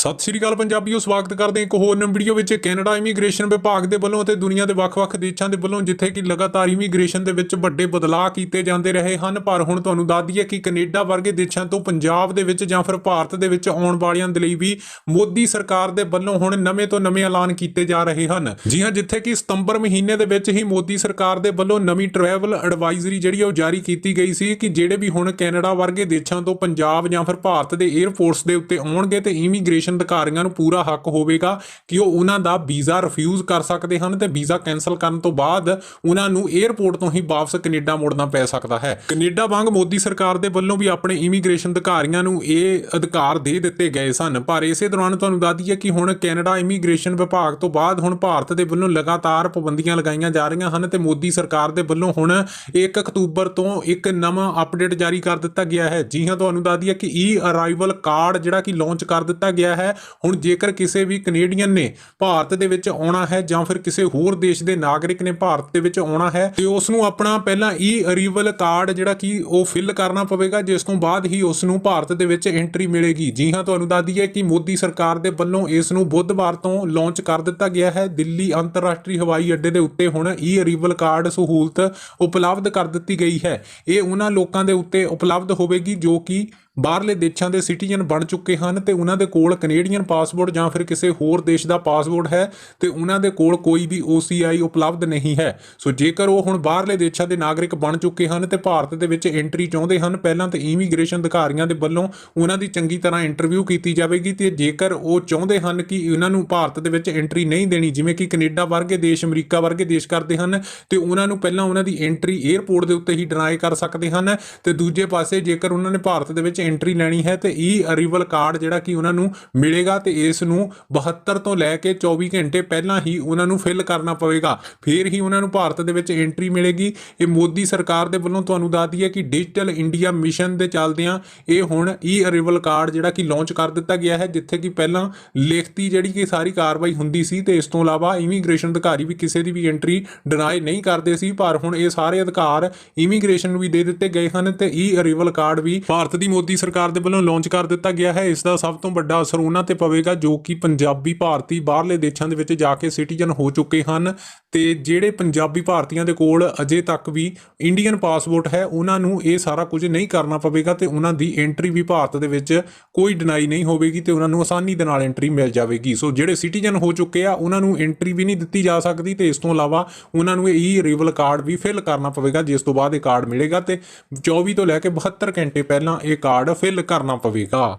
ਸਤਿ ਸ਼੍ਰੀ ਅਕਾਲ ਪੰਜਾਬੀਓ, ਸਵਾਗਤ ਕਰਦੇ ਹਾਂ ਇੱਕ ਹੋਰ ਨਵੀਂ ਵੀਡੀਓ ਵਿੱਚ। ਕੈਨੇਡਾ ਇਮੀਗ੍ਰੇਸ਼ਨ ਵਿਭਾਗ ਦੇ ਵੱਲੋਂ ਅਤੇ ਦੁਨੀਆ ਦੇ ਵੱਖ-ਵੱਖ ਦੇਸ਼ਾਂ ਦੇ ਵੱਲੋਂ ਜਿੱਥੇ ਕਿ ਲਗਾਤਾਰ ਇਮੀਗ੍ਰੇਸ਼ਨ ਦੇ ਵਿੱਚ ਵੱਡੇ ਬਦਲਾਅ ਕੀਤੇ ਜਾਂਦੇ ਰਹੇ ਹਨ, ਪਰ ਹੁਣ ਤੁਹਾਨੂੰ ਦੱਸ ਦਈਏ ਕਿ ਕੈਨੇਡਾ ਵਰਗੇ ਦੇਸ਼ਾਂ ਤੋਂ ਪੰਜਾਬ ਦੇ ਵਿੱਚ ਜਾਂ ਫਿਰ ਭਾਰਤ ਦੇ ਵਿੱਚ ਆਉਣ ਵਾਲਿਆਂ ਦੇ ਲਈ ਵੀ ਮੋਦੀ ਸਰਕਾਰ ਦੇ ਵੱਲੋਂ ਹੁਣ ਨਵੇਂ ਤੋਂ ਨਵੇਂ ਐਲਾਨ ਕੀਤੇ ਜਾ ਰਹੇ ਹਨ। ਜੀ ਹਾਂ, ਜਿੱਥੇ ਕਿ ਸਤੰਬਰ ਮਹੀਨੇ ਦੇ ਵਿੱਚ ਹੀ ਮੋਦੀ ਸਰਕਾਰ ਦੇ ਵੱਲੋਂ ਨਵੀਂ ਟਰੈਵਲ ਐਡਵਾਈਜ਼ਰੀ ਜਿਹੜੀ ਉਹ ਜਾਰੀ ਕੀਤੀ ਗਈ ਸੀ ਕਿ ਜਿਹੜੇ ਵੀ ਹੁਣ ਕੈਨੇਡਾ ਵਰਗੇ ਦੇਸ਼ਾਂ ਤੋਂ ਪੰਜਾਬ ਜਾਂ ਫਿਰ ਭਾਰਤ ਦੇ 에ਅਰਪੋਰਟਸ ਦੇ ਉੱਤੇ ਆਉਣਗੇ ਤੇ ਇਮੀਗ੍ਰੇਸ਼ਨ ਅਧਿਕਾਰੀਆਂ ਨੂੰ ਪੂਰਾ ਹੱਕ ਹੋਵੇਗਾ ਕਿ ਉਹ ਉਹਨਾਂ ਦਾ ਵੀਜ਼ਾ ਰਿਫਿਊਜ਼ ਕਰ ਸਕਦੇ ਹਨ ਤੇ ਵੀਜ਼ਾ ਕੈਨਸਲ ਕਰਨ ਤੋਂ ਬਾਅਦ ਉਹਨਾਂ ਨੂੰ 에ਅਰਪੋਰਟ ਤੋਂ ਹੀ ਵਾਪਸ ਕੈਨੇਡਾ ਮੁੜਨਾ ਪੈ ਸਕਦਾ ਹੈ। ਕੈਨੇਡਾ ਵਾਂਗ ਮੋਦੀ ਸਰਕਾਰ ਦੇ ਵੱਲੋਂ ਵੀ ਆਪਣੇ ਇਮੀਗ੍ਰੇਸ਼ਨ ਅਧਿਕਾਰੀਆਂ ਨੂੰ ਇਹ ਅਧਿਕਾਰ ਦੇ ਦਿੱਤੇ ਗਏ ਸਨ। ਪਰ ਇਸੇ ਦੌਰਾਨ ਤੁਹਾਨੂੰ ਦੱਸ ਦਈਏ ਕਿ ਹੁਣ ਕੈਨੇਡਾ ਇਮੀਗ੍ਰੇਸ਼ਨ ਵਿਭਾਗ ਤੋਂ ਬਾਅਦ ਹੁਣ ਭਾਰਤ ਦੇ ਵੱਲੋਂ ਲਗਾਤਾਰ ਪਾਬੰਦੀਆਂ ਲਗਾਈਆਂ ਜਾ ਰਹੀਆਂ ਹਨ ਤੇ ਮੋਦੀ ਸਰਕਾਰ ਦੇ ਵੱਲੋਂ ਹੁਣ 1 ਅਕਤੂਬਰ ਤੋਂ ਇੱਕ ਨਵਾਂ ਅਪਡੇਟ ਜਾਰੀ ਕਰ ਦਿੱਤਾ ਗਿਆ ਹੈ। ਜੀ ਹਾਂ, ਤੁਹਾਨੂੰ ਦੱਸ ਦਈਏ ਕਿ ਈ ਅਰਾਈਵਲ ਕਾਰਡ ਜਿਹੜਾ ਕਿ ਲਾਂਚ ਕਰ ਦਿੱਤਾ ਗਿਆ ਹੈ ਹੁਣ ਜੇਕਰ ਕਿਸੇ ਵੀ ਕੈਨੇਡੀਅਨ ਨੇ ਭਾਰਤ ਦੇ ਵਿੱਚ ਆਉਣਾ ਹੈ ਜਾਂ ਫਿਰ ਕਿਸੇ ਹੋਰ ਦੇਸ਼ ਦੇ ਨਾਗਰਿਕ ਨੇ ਭਾਰਤ ਦੇ ਵਿੱਚ ਆਉਣਾ ਹੈ ਤੇ ਉਸ ਨੂੰ ਆਪਣਾ ਪਹਿਲਾਂ ਈ ਅਰੀਵਲ ਕਾਰਡ ਜਿਹੜਾ ਕਿ ਉਹ ਫਿਲ ਕਰਨਾ ਪਵੇਗਾ, ਜਿਸ ਤੋਂ ਬਾਅਦ ਹੀ ਉਸ ਨੂੰ ਭਾਰਤ ਦੇ ਵਿੱਚ ਐਂਟਰੀ ਮਿਲੇਗੀ। ਜੀ ਹਾਂ, ਤੁਹਾਨੂੰ ਦੱਸ ਦਈਏ ਕਿ ਮੋਦੀ ਸਰਕਾਰ ਦੇ ਵੱਲੋਂ ਇਸ ਨੂੰ ਬੁੱਧਵਾਰ ਤੋਂ ਲਾਂਚ ਕਰ ਦਿੱਤਾ ਗਿਆ ਹੈ। ਦਿੱਲੀ ਅੰਤਰਰਾਸ਼ਟਰੀ ਹਵਾਈ ਅੱਡੇ ਦੇ ਉੱਤੇ ਹੁਣ ਈ ਅਰੀਵਲ ਕਾਰਡ ਸਹੂਲਤ ਉਪਲਬਧ ਕਰ ਦਿੱਤੀ ਗਈ ਹੈ। ਇਹ ਉਹਨਾਂ ਲੋਕਾਂ ਦੇ ਉੱਤੇ ਉਪਲਬਧ ਹੋਵੇਗੀ ਜੋ ਕਿ ਬਾਹਰਲੇ ਦੇਸ਼ਾਂ ਦੇ ਸਿਟੀਜ਼ਨ ਬਣ ਚੁੱਕੇ ਹਨ ਤੇ ਉਹਨਾਂ ਦੇ ਕੋਲ ਕੈਨੇਡੀਅਨ ਪਾਸਪੋਰਟ ਜਾਂ ਫਿਰ ਕਿਸੇ ਹੋਰ ਦੇਸ਼ ਦਾ ਪਾਸਪੋਰਟ ਹੈ ਤੇ ਉਹਨਾਂ ਦੇ ਕੋਲ ਕੋਈ ਵੀ OCI ਉਪਲਬਧ ਨਹੀਂ ਹੈ। ਸੋ ਜੇਕਰ ਉਹ ਹੁਣ ਬਾਹਰਲੇ ਦੇਸ਼ਾਂ ਦੇ ਨਾਗਰਿਕ ਬਣ ਚੁੱਕੇ ਹਨ ਤੇ ਭਾਰਤ ਦੇ ਵਿੱਚ ਐਂਟਰੀ ਚਾਹੁੰਦੇ ਹਨ, ਪਹਿਲਾਂ ਤਾਂ ਇਮੀਗ੍ਰੇਸ਼ਨ ਅਧਿਕਾਰੀਆਂ ਦੇ ਵੱਲੋਂ ਉਹਨਾਂ ਦੀ ਚੰਗੀ ਤਰ੍ਹਾਂ ਇੰਟਰਵਿਊ ਕੀਤੀ ਜਾਵੇਗੀ ਤੇ ਜੇਕਰ ਉਹ ਚਾਹੁੰਦੇ ਹਨ ਕਿ ਉਹਨਾਂ ਨੂੰ ਭਾਰਤ ਦੇ ਵਿੱਚ ਐਂਟਰੀ ਨਹੀਂ ਦੇਣੀ, ਜਿਵੇਂ ਕਿ ਕੈਨੇਡਾ ਵਰਗੇ ਦੇਸ਼, ਅਮਰੀਕਾ ਵਰਗੇ ਦੇਸ਼ ਕਰਦੇ ਹਨ, ਤੇ ਉਹਨਾਂ ਨੂੰ ਪਹਿਲਾਂ ਉਹਨਾਂ ਦੀ ਐਂਟਰੀ 에ਅਰਪੋਰਟ ਦੇ ਉੱਤੇ ਹੀ ਡਿਨਾਈ ਕਰ ਸਕਦੇ ਹਨ ਤੇ ਦੂਜੇ ਪਾਸੇ ਜੇਕਰ ਉਹਨਾਂ ਨੇ ਭਾਰਤ ਦੇ ਵਿੱਚ ਐਂਟਰੀ ਲੈਣੀ ਹੈ ਤੇ ਈ ਅਰੀਵਲ ਕਾਰਡ ਜਿਹੜਾ ਕਿ ਉਹਨਾਂ ਨੂੰ ਮਿਲੇਗਾ ਤੇ ਇਸ ਨੂੰ 72 ਤੋਂ ਲੈ ਕੇ 24 ਘੰਟੇ ਪਹਿਲਾਂ ਹੀ ਉਹਨਾਂ ਨੂੰ ਫਿਲ ਕਰਨਾ ਪਵੇਗਾ। ਫਿਰ ਹੀ ਉਹਨਾਂ ਨੂੰ ਭਾਰਤ ਦੇ ਵਿੱਚ ਐਂਟਰੀ ਮਿਲੇਗੀ। ਇਹ ਮੋਦੀ ਸਰਕਾਰ ਦੇ ਵੱਲੋਂ ਤੁਹਾਨੂੰ ਦੱਸ ਦਈਏ ਕਿ ਡਿਜੀਟਲ ਇੰਡੀਆ ਮਿਸ਼ਨ ਦੇ ਚੱਲਦਿਆਂ ਇਹ ਹੁਣ ਈ ਅਰੀਵਲ ਕਾਰਡ ਜਿਹੜਾ ਕਿ ਲਾਂਚ ਕਰ ਦਿੱਤਾ ਗਿਆ ਹੈ, ਜਿੱਥੇ ਕਿ ਪਹਿਲਾਂ ਲਿਖਤੀ ਜਿਹੜੀ ਕਿ ਸਾਰੀ ਕਾਰਵਾਈ ਹੁੰਦੀ ਸੀ ਤੇ ਇਸ ਤੋਂ ਇਲਾਵਾ ਇਮੀਗ੍ਰੇਸ਼ਨ ਅਧਿਕਾਰੀ ਵੀ ਕਿਸੇ ਦੀ ਵੀ ਐਂਟਰੀ ਡਿਨਾਈ ਨਹੀਂ ਕਰਦੇ ਸੀ, ਪਰ ਹੁਣ ਇਹ ਸਾਰੇ ਅਧਿਕਾਰ ਇਮੀਗ੍ਰੇਸ਼ਨ ਨੂੰ ਵੀ ਦੇ ਦਿੱਤੇ ਗਏ ਹਨ ਤੇ ਈ ਅਰੀਵਲ ਕਾਰਡ ਵੀ ਭਾਰਤ ਦੀ ਮੋਦੀ ਸਰਕਾਰ ਦੇ ਵੱਲੋਂ ਲਾਂਚ ਕਰ ਦਿੱਤਾ ਗਿਆ ਹੈ। ਇਸ ਦਾ ਸਭ ਤੋਂ ਵੱਡਾ ਅਸਰ ਉਹਨਾਂ ਤੇ ਪਵੇਗਾ ਜੋ ਕਿ ਪੰਜਾਬੀ, ਭਾਰਤੀ, ਬਾਹਰਲੇ ਦੇਸ਼ਾਂ ਦੇ ਵਿੱਚ ਜਾ ਕੇ ਸਿਟੀਜ਼ਨ ਹੋ ਚੁੱਕੇ ਹਨ। ਅਤੇ ਜਿਹੜੇ ਪੰਜਾਬੀ ਭਾਰਤੀਆਂ ਦੇ ਕੋਲ ਅਜੇ ਤੱਕ ਵੀ ਇੰਡੀਅਨ ਪਾਸਪੋਰਟ ਹੈ, ਉਹਨਾਂ ਨੂੰ ਇਹ ਸਾਰਾ ਕੁਝ ਨਹੀਂ ਕਰਨਾ ਪਵੇਗਾ ਤੇ ਉਹਨਾਂ ਦੀ ਐਂਟਰੀ ਵੀ ਭਾਰਤ ਦੇ ਵਿੱਚ ਕੋਈ ਡਿਨਾਈ ਨਹੀਂ ਹੋਵੇਗੀ ਤੇ ਉਹਨਾਂ ਨੂੰ ਆਸਾਨੀ ਦੇ ਨਾਲ ਐਂਟਰੀ ਮਿਲ ਜਾਵੇਗੀ। ਸੋ ਜਿਹੜੇ ਸਿਟੀਜ਼ਨ ਹੋ ਚੁੱਕੇ ਆ, ਉਹਨਾਂ ਨੂੰ ਐਂਟਰੀ ਵੀ ਨਹੀਂ ਦਿੱਤੀ ਜਾ ਸਕਦੀ ਤੇ ਇਸ ਤੋਂ ਇਲਾਵਾ ਉਹਨਾਂ ਨੂੰ ਇਹ ਈ ਰਿਵਲ ਕਾਰਡ ਵੀ ਫਿਲ ਕਰਨਾ ਪਵੇਗਾ, ਜਿਸ ਤੋਂ ਬਾਅਦ ਇਹ ਕਾਰਡ ਮਿਲੇਗਾ ਤੇ 24 ਤੋਂ ਲੈ ਕੇ 72 ਘੰਟੇ ਪਹਿਲਾਂ ਇਹ ਕਾਰਡ ਫਿਲ ਕਰਨਾ ਪਵੇਗਾ।